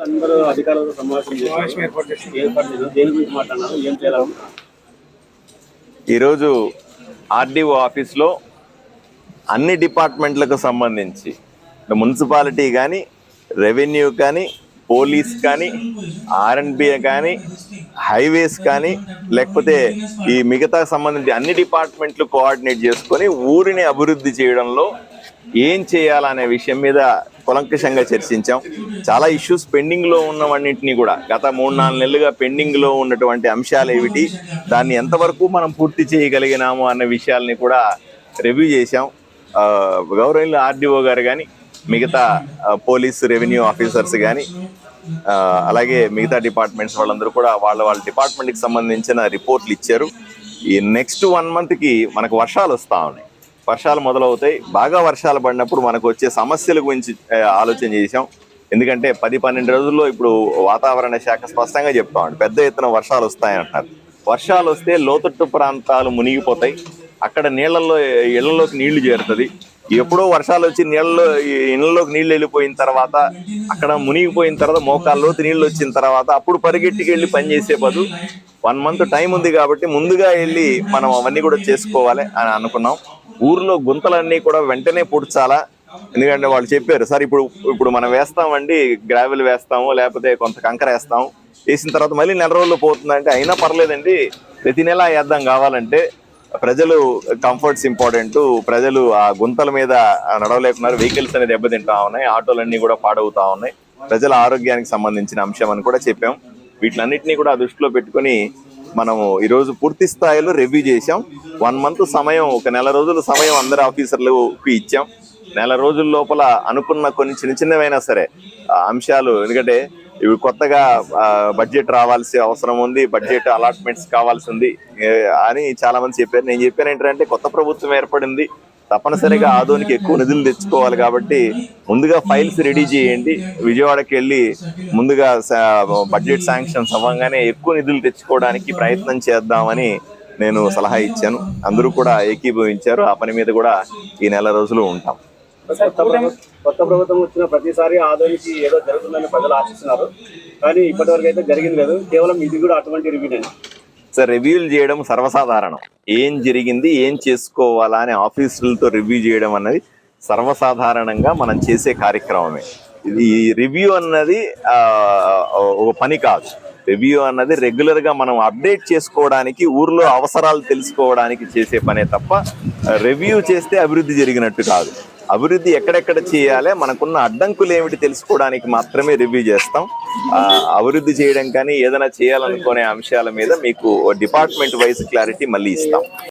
అందరూ అధికారులతో సమావేశం. దేని గురించి ఏం ఈరోజు ఆర్డీఓ ఆఫీస్లో అన్ని డిపార్ట్మెంట్లకు సంబంధించి మున్సిపాలిటీ కానీ రెవెన్యూ కానీ పోలీస్ కానీ ఆర్ఎండ్బి కానీ హైవేస్ కానీ లేకపోతే ఈ మిగతా సంబంధించి అన్ని డిపార్ట్మెంట్లు కోఆర్డినేట్ చేసుకొని ఊరిని అభివృద్ధి చేయడంలో ఏం చేయాలనే విషయం మీద కులంకషంగా చర్చించాం. చాలా ఇష్యూస్ పెండింగ్లో ఉన్నవన్నింటినీ కూడా గత మూడు నాలుగు నెలలుగా పెండింగ్లో ఉన్నటువంటి అంశాలు ఏమిటి దాన్ని ఎంతవరకు మనం పూర్తి చేయగలిగినాము అన్న విషయాల్ని కూడా రివ్యూ చేశాం. గౌరవులు ఆర్డీఓ గారు కానీ మిగతా పోలీస్ రెవెన్యూ ఆఫీసర్స్ కానీ అలాగే మిగతా డిపార్ట్మెంట్స్ వాళ్ళందరూ కూడా వాళ్ళ వాళ్ళ డిపార్ట్మెంట్కి సంబంధించిన రిపోర్ట్లు ఇచ్చారు. ఈ నెక్స్ట్ వన్ మంత్కి మనకు వర్షాలు వస్తూ ఉన్నాయి. వర్షాలు మొదలవుతాయి. బాగా వర్షాలు పడినప్పుడు మనకు వచ్చే సమస్యల గురించి ఆలోచన చేసాం ఎందుకంటే పది పన్నెండు రోజుల్లో ఇప్పుడు వాతావరణ శాఖ స్పష్టంగా చెప్తామండి పెద్ద ఎత్తున వర్షాలు వస్తాయంటున్నారు. వర్షాలు వస్తే లోతట్టు ప్రాంతాలు మునిగిపోతాయి. అక్కడ నీళ్ళల్లో ఇళ్ళలోకి నీళ్ళు చేరుతుంది. ఎప్పుడో వర్షాలు వచ్చి నీళ్ళలో ఇళ్ళలోకి ఇళ్ళలోకి నీళ్ళు వెళ్ళిపోయిన తర్వాత అక్కడ మునిగిపోయిన తర్వాత మోకాల్లోతు నీళ్ళు వచ్చిన తర్వాత అప్పుడు పరిగెట్టికి వెళ్ళి పనిచేసే బదులు వన్ మంత్ టైం ఉంది కాబట్టి ముందుగా వెళ్ళి మనం అవన్నీ కూడా చేసుకోవాలి అని అనుకున్నాం. ఊర్లో గుంతలన్నీ కూడా వెంటనే పూడ్చాలా? ఎందుకంటే వాళ్ళు చెప్పారు సార్ ఇప్పుడు ఇప్పుడు మనం వేస్తామండి గ్రావెల్ వేస్తాము లేకపోతే కొంత కంకర వేస్తాము. వేసిన తర్వాత మళ్ళీ నెల రోజులు పోతుందంటే అయినా పర్లేదండి ప్రతి నెల వేద్దాం కావాలంటే. ప్రజలు కంఫర్ట్స్ ఇంపార్టెంట్ ప్రజలు ఆ గుంతల మీద నడవలేకున్నారు వెహికల్స్ అనేది దెబ్బతింటా ఉన్నాయి ఆటోలన్నీ కూడా పాడవుతా ఉన్నాయి. ప్రజల ఆరోగ్యానికి సంబంధించిన అంశం అని కూడా చెప్పాం. వీటిలన్నింటినీ కూడా దృష్టిలో పెట్టుకొని మనము ఈరోజు పూర్తి స్థాయిలో రివ్యూ చేశాం. వన్ మంత్ సమయం ఒక నెల రోజుల సమయం అందరు ఆఫీసర్లకు ఇచ్చాం. నెల రోజుల లోపల అనుకున్న కొన్ని చిన్న చిన్నవైనా సరే అంశాలు ఎందుకంటే ఇవి కొత్తగా బడ్జెట్ రావాల్సి అవసరం ఉంది బడ్జెట్ అలాట్మెంట్స్ కావాల్సి ఉంది అని చాలా మంది చెప్పారు. నేను చెప్పాను ఏంటంటే కొత్త ప్రభుత్వం ఏర్పడింది తప్పనిసరిగా ఆదోనికి ఎక్కువ నిధులు తెచ్చుకోవాలి కాబట్టి ముందుగా ఫైల్స్ రెడీ చేయండి. విజయవాడకి వెళ్ళి ముందుగా స- బడ్జెట్ శాంక్షన్స్ అవ్వగానే ఎక్కువ నిధులు తెచ్చుకోవడానికి ప్రయత్నం చేద్దామని నేను సలహా ఇచ్చాను. అందరూ కూడా ఏకీభవించారు. ఆ పని మీద కూడా ఈ నెల రోజులు ఉంటాం. కొత్త ప్రభుత్వం కొత్త ప్రభుత్వం వచ్చిన ప్రతిసారి ఆదోనికి ఏదో జరుగుతుందని ప్రజలు ఆశిస్తున్నారు. కానీ ఇప్పటివరకు అయితే జరిగింది లేదు. కేవలం ఇది కూడా అటువంటి రివ్యూనే సార్ రివ్యూలు చేయడం సర్వసాధారణం. ఏం జరిగింది ఏం చేసుకోవాలా అని ఆఫీసులతో రివ్యూ చేయడం అన్నది సర్వసాధారణంగా మనం చేసే కార్యక్రమమే. ఇది రివ్యూ అన్నది ఒక పని కాదు. రివ్యూ అన్నది రెగ్యులర్గా మనం అప్డేట్ చేసుకోవడానికి ఊర్లో అవసరాలు తెలుసుకోవడానికి చేసే పనే తప్ప రివ్యూ చేస్తే అభివృద్ధి జరిగినట్టు కాదు. అభివృద్ధి ఎక్కడెక్కడ చేయాలి మనకున్న అడ్డంకులు ఏమిటి తెలుసుకోవడానికి మాత్రమే రివ్యూ చేస్తాం. అభివృద్ధి చేయడం కానీ ఏదైనా చేయాలనుకునే అంశాల మీద మీకు డిపార్ట్మెంట్ వైజ్ క్లారిటీ మళ్ళీ ఇస్తాం.